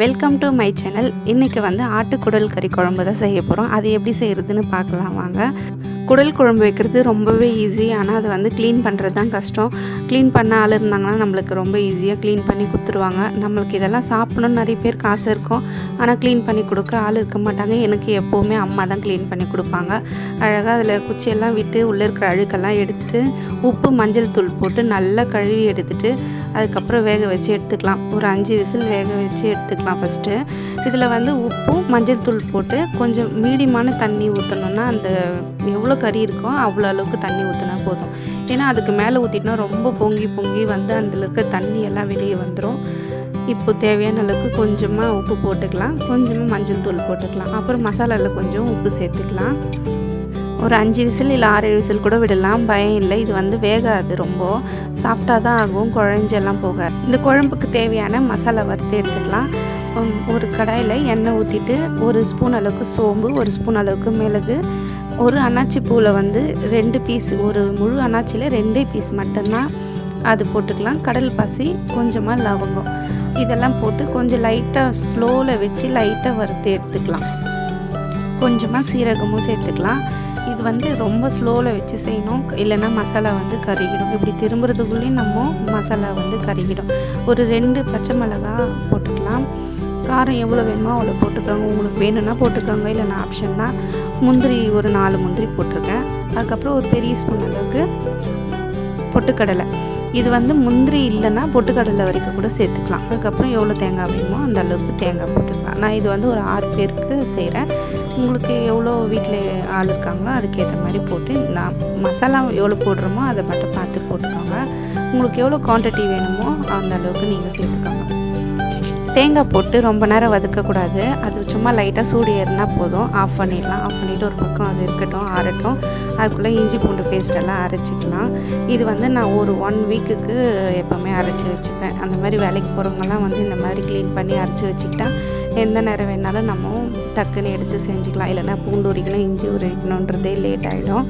Welcome to my channel இன்றைக்கி வந்து ஆட்டுக்குடல் கறி குழம்பு தான் செய்ய போகிறோம் அது எப்படி செய்கிறதுன்னு பார்க்கலாம் வாங்க. குடல் குழம்பு வைக்கிறது ரொம்பவே ஈஸி ஆனால் அதை வந்து க்ளீன் பண்ணுறது தான் கஷ்டம். க்ளீன் பண்ண ஆள் இருந்தாங்கன்னா நம்மளுக்கு ரொம்ப ஈஸியாக க்ளீன் பண்ணி கொடுத்துருவாங்க. நம்மளுக்கு இதெல்லாம் சாப்பிடணும்னு நிறைய பேர் காசு இருக்கும். ஆனால் க்ளீன் பண்ணி கொடுக்க ஆள் இருக்க மாட்டாங்க. எனக்கு எப்போவுமே அம்மா தான் க்ளீன் பண்ணி கொடுப்பாங்க. அழகாக அதில் குச்சியெல்லாம் விட்டு உள்ளே இருக்கிற அழுக்கெல்லாம் எடுத்துகிட்டு உப்பு மஞ்சள் தூள் போட்டு நல்லா கழுவி எடுத்துகிட்டு அதுக்கப்புறம் வேக வச்சு எடுத்துக்கலாம். ஒரு அஞ்சு விசில் வேக வச்சு எடுத்துக்கலாம் ஃபஸ்ட்டு இதில் வந்து உப்பும் மஞ்சள் தூள் போட்டு கொஞ்சம் மீடியமான தண்ணி ஊற்றணுன்னா அந்த எவ்வளோ கறி இருக்கோ அவ்வளோ அளவுக்கு தண்ணி ஊற்றினா போதும். ஏன்னா அதுக்கு மேலே ஊற்றிட்டோம்னா ரொம்ப பொங்கி பொங்கி வந்து அதில் இருக்க தண்ணி எல்லாம் வெளியே வந்துடும் இப்போ தேவையான அளவுக்கு கொஞ்சமாக உப்பு போட்டுக்கலாம். கொஞ்சமாக மஞ்சள் தூள் போட்டுக்கலாம். அப்புறம் மசாலாவில் கொஞ்சம் உப்பு சேர்த்துக்கலாம். ஒரு அஞ்சு விசில் இல்லை ஆறு விசில் கூட விடலாம். பயம் இல்லை. இது வந்து வேகாது ரொம்ப. சாஃப்டாக தான் ஆகும். குழஞ்செல்லாம் போகாது. இந்த குழம்புக்கு தேவையான மசாலா வறுத்து எடுத்துக்கலாம். ஒரு கடாயில் எண்ணெய் ஊற்றிட்டு ஒரு ஸ்பூன் அளவுக்கு சோம்பு ஒரு ஸ்பூன் அளவுக்கு மிளகு ஒரு அன்னாச்சி பூவில் வந்து ரெண்டு பீஸ் ஒரு முழு அன்னாச்சியில் ரெண்டே பீஸ் மட்டும்தான் அது போட்டுக்கலாம். கடல் பாசி கொஞ்சமாக லவங்கம். இதெல்லாம் போட்டு கொஞ்சம் லைட்டாக ஸ்லோவில் வச்சு லைட்டாக வறுத்து எடுத்துக்கலாம். கொஞ்சமாக சீரகமும் சேர்த்துக்கலாம். இது வந்து ரொம்ப ஸ்லோவில் வச்சு செய்யணும். இல்லைன்னா மசாலா வந்து கருகிடும். இப்படி திரும்புறதுக்குள்ளேயும் நம்ம மசாலா வந்து கருகிடும். ஒரு ரெண்டு பச்சை மிளகா போட்டுக்கலாம். காரம் எவ்வளோ வேணுமோ அவ்வளோ போட்டுக்கோங்க. உங்களுக்கு வேணும்னா போட்டுக்கோங்க. இல்லைன்னா ஆப்ஷன் தான். முந்திரி ஒரு நாலு முந்திரி போட்டிருக்கேன். அதுக்கப்புறம் ஒரு பெரிய ஸ்பூன் அளவுக்கு பொட்டுக்கடலை. இது வந்து முந்திரி இல்லைன்னா பொட்டுக்கடலை வரைக்கும் கூட சேர்த்துக்கலாம். அதுக்கப்புறம் எவ்வளோ தேங்காய் வேணுமோ அந்த அளவுக்கு தேங்காய் போட்டுக்கலாம். நான் இது வந்து ஒரு ஆறு பேருக்கு செய்கிறேன் உங்களுக்கு எவ்வளோ வீட்டில் ஆள் இருக்காங்களோ அதுக்கேற்ற மாதிரி போட்டு நான் மசாலா எவ்வளோ போடுறோமோ அதை மட்டும் பார்த்து போட்டுக்கோங்க. உங்களுக்கு எவ்வளோ குவான்டிட்டி வேணுமோ அந்த அளவுக்கு நீங்கள் சேர்த்துக்கோங்க. தேங்காய் போட்டு ரொம்ப நேரம் வதக்கக்கூடாது. அது சும்மா லைட்டாக சூடு ஏறினா போதும். ஆஃப் பண்ணிடலாம். ஆஃப் பண்ணிவிட்டு ஒரு பக்கம் அது இருக்கட்டும் ஆறட்டும். அதுக்குள்ளே இஞ்சி பூண்டு பேஸ்டெல்லாம் அரைச்சிக்கலாம். இது வந்து நான் ஒரு ஒன் வீக்குக்கு எப்போவுமே அரைச்சி வச்சுப்பேன். அந்த மாதிரி வேலைக்கு போகிறவங்கலாம் வந்து இந்த மாதிரி க்ளீன் பண்ணி அரைச்சி வச்சுக்கிட்டா எந்த நேரம் வேணாலும் நம்ம டக்குன்னு எடுத்து செஞ்சுக்கலாம். இல்லைன்னா பூண்டு உரிக்கணும் இஞ்சி உரிக்கணுன்றதே லேட் ஆகிடும்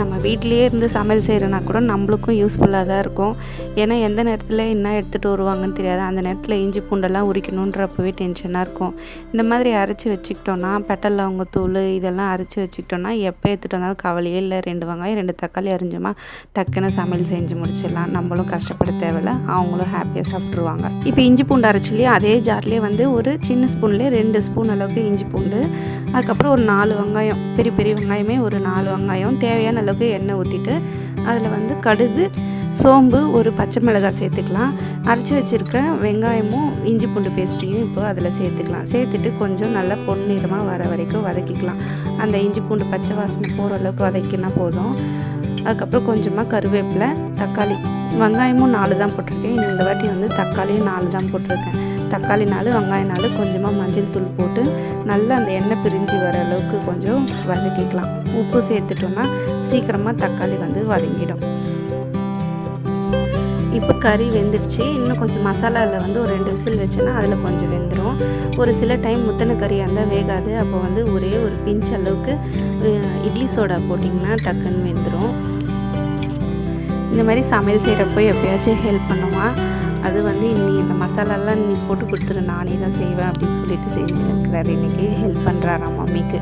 நம்ம வீட்டிலேயே இருந்து சமையல் செய்கிறோன்னா கூட நம்மளுக்கும் யூஸ்ஃபுல்லாக தான் இருக்கும். ஏன்னா எந்த நேரத்தில் என்ன எடுத்துகிட்டு வருவாங்கன்னு தெரியாது. அந்த நேரத்தில் இஞ்சி பூண்டெல்லாம் உரிக்கணுன்றப்பவே டென்ஷனாக இருக்கும். இந்த மாதிரி அரைச்சி வச்சுக்கிட்டோன்னா பெட்டல் லவங்க தூள் இதெல்லாம் அரைச்சி வச்சுக்கிட்டோன்னா எப்போ எடுத்துகிட்டு வந்தாலும் கவலையே இல்லை. ரெண்டு வெங்காயம் ரெண்டு தக்காளி அரிஞ்சோமா டக்குன்னு சமையல் செஞ்சு முடிச்சிடலாம். நம்மளும் கஷ்டப்பட தேவையில்ல. அவங்களும் ஹாப்பியாக சாப்பிட்ருவாங்க இப்போ இஞ்சி பூண்டு அரைச்சிலேயே அதே ஜார்லேயே வந்து ஒரு சின்ன ஸ்பூன்லேயே ரெண்டு ஸ்பூன் அளவுக்கு இஞ்சி பூண்டு. அதுக்கப்புறம் ஒரு நாலு வெங்காயம் பெரிய பெரிய வெங்காயமே ஒரு நாலு வெங்காயம். தேவையான அளவுக்கு எண்ணெய் ஊற்றிட்டு அதில் வந்து கடுகு சோம்பு ஒரு பச்சை மிளகாய் சேர்த்துக்கலாம். அரைச்சி வச்சுருக்க வெங்காயமும் இஞ்சி பூண்டு பேஸ்ட்டையும் இப்போ அதில் சேர்த்துக்கலாம். சேர்த்துட்டு கொஞ்சம் நல்லா பொன்னிறமாக வர வரைக்கும் வதக்கிக்கலாம். அந்த இஞ்சி பூண்டு பச்சை வாசனை போகிற அளவுக்கு வதக்கினா போதும். அதுக்கப்புறம் கொஞ்சமாக கருவேப்பிலை தக்காளி வெங்காயமும் நாலு தான் போட்டிருக்கேன். இந்த வாட்டி வந்து தக்காளியும் நாலு தான் போட்டிருக்கேன். தக்காளி நாலு கொஞ்சமாக மஞ்சள் தூள் போட்டு நல்லா அந்த எண்ணெய் பிரிஞ்சு வர அளவுக்கு கொஞ்சம் வதக்கிக்கலாம். உப்பு சேர்த்துட்டோன்னா சீக்கிரமாக தக்காளி வந்து வதங்கிடும். இப்போ கறி வெந்துடுச்சு. இன்னும் கொஞ்சம் மசாலாவில் வந்து ஒரு ரெண்டு விசில் வச்சேன்னா அதில் கொஞ்சம் வெந்துடும் ஒரு சில டைம் முத்தனை கறியாக இருந்தால் வேகாது. அப்போ வந்து ஒரே ஒரு பிஞ்ச் அளவுக்கு இட்லி சோடா போட்டிங்கன்னா டக்குன்னு வெந்துடும் இந்த மாதிரி சமையல் செய்கிறப்போ எப்பயாச்சும் ஹெல்ப் பண்ணுவான் அது வந்து இன்னி இந்த மசாலாலாம் நீ போட்டு கொடுத்துரு நானே தான் செய்வேன் அப்படின்னு சொல்லிட்டு செஞ்சுருக்கிறாரு. இன்றைக்கி ஹெல்ப் பண்ணுறாராம் மம்மிக்கு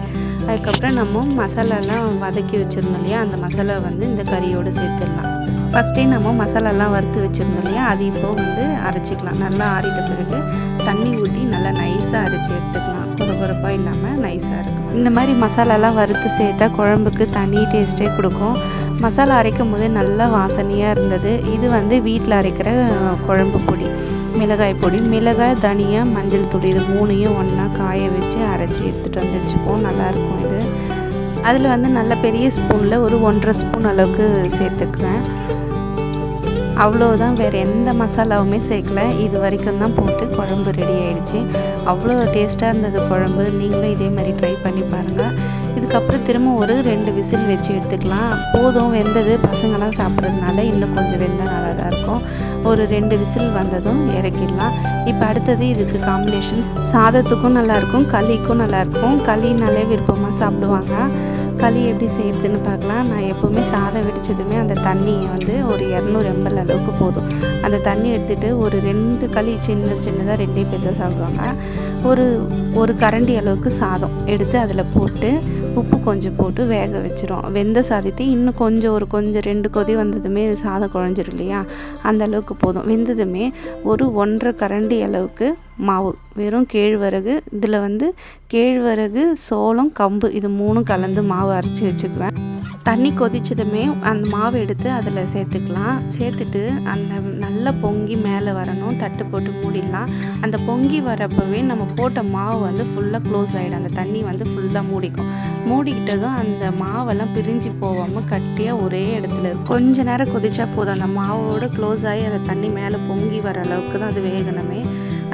அதுக்கப்புறம் நம்ம மசாலாலாம் வதக்கி வச்சுருந்தோம் இல்லையா? அந்த மசாலா வந்து இந்த கறியோடு சேர்த்துடலாம். ஃபஸ்ட்டே நம்ம மசாலாலாம் வறுத்து வச்சுருந்தோம் இல்லையா? அது இப்போ வந்து அரைச்சிக்கலாம். நல்லா ஆறிட்ட பிறகு தண்ணி ஊற்றி நல்லா நைஸாக அரைச்சி எடுத்துக்கலாம். குறகுறப்பாக இல்லாமல் நைஸாக இருக்கும். இந்த மாதிரி மசாலாலாம் வறுத்து சேர்த்தா குழம்புக்கு தனி டேஸ்ட்டே கொடுக்கும். மசாலா அரைக்கும் போது நல்லா வாசனையாக இருந்தது. இது வந்து வீட்டில் அரைக்கிற குழம்பு பொடி. மிளகாய் பொடி. மிளகாய் தனியாக மஞ்சள் தூள் இது மூணையும் ஒன்றா காய வச்சு அரைச்சி எடுத்துகிட்டு வந்து வச்சுப்போம். நல்லாயிருக்கும் இது. அதில் வந்து நல்ல பெரிய ஸ்பூனில் ஒரு ஒன்றரை ஸ்பூன் அளவுக்கு சேர்த்துக்கிறேன் அவ்வளோதான் வேறு எந்த மசாலாவுமே சேர்க்கல. இது வரைக்கும் தான் போட்டு குழம்பு ரெடி ஆயிடுச்சு. அவ்வளோ டேஸ்ட்டாக இருந்தது குழம்பு. நீங்களும் இதே மாதிரி ட்ரை பண்ணி பாருங்கள் இதுக்கப்புறம் திரும்ப ஒரு ரெண்டு விசில் வச்சு எடுத்துக்கலாம். போதும் வெந்தது பசங்களாம் சாப்பிட்றதுனால இன்னும் கொஞ்சம் வெந்த நல்லா தான் இருக்கும். ஒரு ரெண்டு விசில் வந்ததும் இறக்கிடலாம். இப்போ அடுத்தது இதுக்கு காம்பினேஷன் சாதத்துக்கும் நல்லாயிருக்கும் களிக்கும் நல்லாயிருக்கும். களினாலே விருப்பமாக சாப்பிடுவாங்க. களி எப்படி செய்கிறதுன்னு பார்க்கலாம். நான் எப்போவுமே சாதம் வெடிச்சதுமே அந்த தண்ணியை வந்து ஒரு இரநூறு எம்எல் அளவுக்கு போதும். அந்த தண்ணி எடுத்துகிட்டு ஒரு ரெண்டு களி சின்ன சின்னதாக ரெண்டே பேர் தான் சாப்பிடுவாங்க. ஒரு ஒரு கரண்டி அளவுக்கு சாதம் எடுத்து அதில் போட்டு உப்பு கொஞ்சம் போட்டு வேக வச்சிரும். வெந்த சாதத்தை இன்னும் கொஞ்சம் ஒரு கொஞ்சம் ரெண்டு கொதி வந்ததுமே சாதம் குழஞ்சிரும் இல்லையா? அந்த அளவுக்கு போதும். வெந்ததுமே ஒரு ஒன்றரை கரண்டி அளவுக்கு மாவு. வெறும் கேழ்வரகு இதில் வந்து கேழ்வரகு சோளம் கம்பு இது மூணும் கலந்து மாவு அரைச்சி வச்சுக்குவேன். தண்ணி கொதிச்சதுமே அந்த மாவு எடுத்து அதில் சேர்த்துக்கலாம். சேர்த்துட்டு அந்த நல்லா பொங்கி மேலே வரணும். தட்டு போட்டு மூடிடலாம். அந்த பொங்கி வரப்பவே நம்ம போட்ட மாவு வந்து ஃபுல்லாக க்ளோஸ் ஆகிடும் அந்த தண்ணி வந்து ஃபுல்லாக மூடிக்கும். மூடிக்கிட்டதும் அந்த மாவெல்லாம் பிரிஞ்சு போகாமல் கட்டியாக ஒரே இடத்துல இருக்கும். கொஞ்ச நேரம் கொதிச்சா போதும். அந்த மாவோட க்ளோஸ் ஆகி அந்த தண்ணி மேலே பொங்கி வர அளவுக்கு தான் அது வேகணுமே.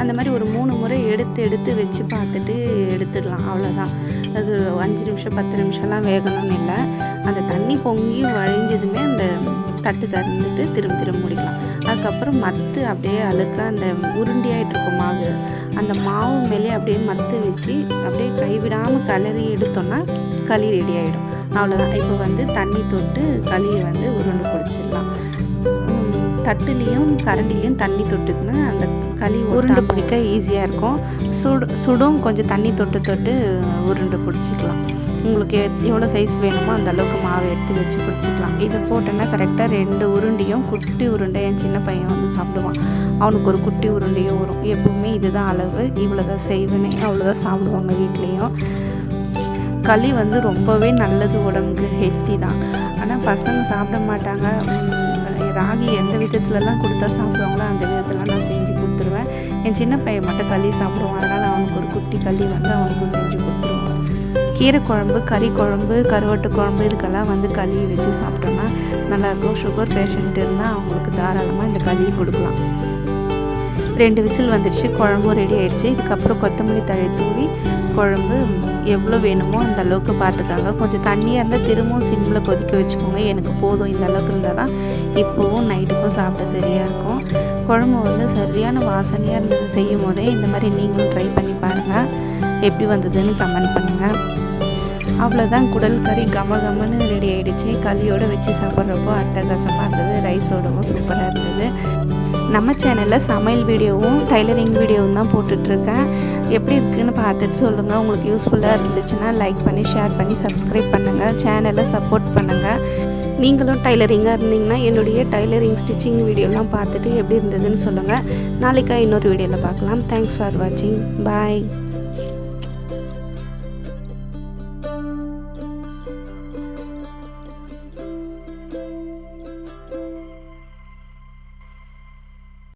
அந்த மாதிரி ஒரு மூணு முறை எடுத்து எடுத்து வச்சு பார்த்துட்டு எடுத்துடலாம். அவ்வளோதான் அது அஞ்சு நிமிஷம் பத்து நிமிஷம்லாம் வேகணும்னு இல்லை. அந்த தண்ணி பொங்கி வழிஞ்சதுமே அந்த தட்டு திறந்துட்டு திரும்ப திரும்ப முடிக்கலாம். அதுக்கப்புறம் மத்து அப்படியே அழுக்க அந்த உருண்டியாயிட்டு இருக்கும் மாவு அந்த மாவு மேலே அப்படியே மத்து வச்சு அப்படியே கைவிடாமல் கலரி எடுத்தோன்னா களி ரெடி ஆகிடும் அவ்வளோதான் இப்போ வந்து தண்ணி தொட்டு களியை வந்து உருண்டு பிடிச்சிடலாம் தட்டுலேயும் கரண்டிலையும் தண்ணி தொட்டுக்குன்னு அந்த களி உருண்டை பிடிக்க ஈஸியாக இருக்கும். சுடு சுடும் கொஞ்சம் தண்ணி தொட்டு தொட்டு உருண்டை பிடிச்சிக்கலாம். உங்களுக்கு எவ்வளோ சைஸ் வேணுமோ அந்த அளவுக்கு மாவு எடுத்து வச்சு பிடிச்சிக்கலாம். இது போட்டோன்னா கரெக்டாக ரெண்டு உருண்டையும் குட்டி உருண்டை என் சின்ன பையன் வந்து சாப்பிடுவான். அவனுக்கு ஒரு குட்டி உருண்டையும் வரும் எப்பவுமே இதுதான் அளவு. இவ்வளோ தான் செய்வேனே அவ்வளோதான் சாப்பிடுவாங்க வீட்லேயும். களி வந்து ரொம்பவே நல்லது உடம்புக்கு ஹெல்த்தி தான். ஆனால் பசங்க சாப்பிட மாட்டாங்க. ராகி எந்த விதத்துலலாம் கொடுத்தா சாப்பிடுவாங்களோ அந்த விதத்துலாம் நான் செஞ்சு கொடுத்துருவேன். என் சின்ன பையன் மட்டும் களி சாப்பிடுவான். அதனால் அவனுக்கு ஒரு குட்டி களி வந்து அவனுக்கு செஞ்சு கொடுத்துருவேன். கீரை குழம்பு கறி குழம்பு கருவாட்டு குழம்பு இதுக்கெல்லாம் வந்து களி வச்சு சாப்பிட்டோன்னா நல்லாயிருக்கும். சுகர் பேஷண்ட் இருந்தால் அவங்களுக்கு தாராளமாக இந்த களி கொடுக்கலாம். ரெண்டு விசில் வந்துடுச்சு குழம்பும் ரெடி ஆயிடுச்சு. இதுக்கப்புறம் கொத்தமல்லி தழை தூவி குழம்பு எவ்வளோ வேணுமோ அந்த அளவுக்கு பார்த்துக்காங்க. கொஞ்சம் தண்ணியாக இருந்தால் திரும்பவும் சிம்மில் கொதிக்க வச்சுக்கோங்க. எனக்கு போதும் இந்த அளவுக்கு இருந்தால் தான் இப்போவும் நைட்டுக்கும் சாப்பிட சரியாக இருக்கும். குழம்பு வந்து சரியான வாசனையாக இருந்தது செய்யும் போதே இந்த மாதிரி நீங்களும் ட்ரை பண்ணி பாருங்கள் எப்படி வந்ததுன்னு கமெண்ட் பண்ணுங்கள் அவ்வளோதான் குடல் கறி கம கமன்னு ரெடி ஆகிடுச்சு களியோடு வச்சு சாப்பிட்றப்போ அட்டகாசமாக இருந்தது. ரைஸோடவும் சூப்பராக இருந்தது. நம்ம சேனலில் சமையல் வீடியோவும் டைலரிங் வீடியோவும் தான் போட்டுட்ருக்கேன். எப்படி இருக்குதுன்னு பார்த்துட்டு சொல்லுங்கள் உங்களுக்கு யூஸ்ஃபுல்லாக இருந்துச்சுன்னா லைக் பண்ணி ஷேர் பண்ணி சப்ஸ்கிரைப் பண்ணுங்கள் சேனலை சப்போர்ட் பண்ணுங்கள் நீங்களும் டைலரிங்காக இருந்தீங்கன்னா என்னுடைய டைலரிங் ஸ்டிச்சிங் வீடியோலாம் பார்த்துட்டு எப்படி இருந்ததுன்னு சொல்லுங்கள் நாளைக்கா இன்னொரு வீடியோவில் பார்க்கலாம். தேங்க்ஸ் ஃபார் வாட்சிங் பாய்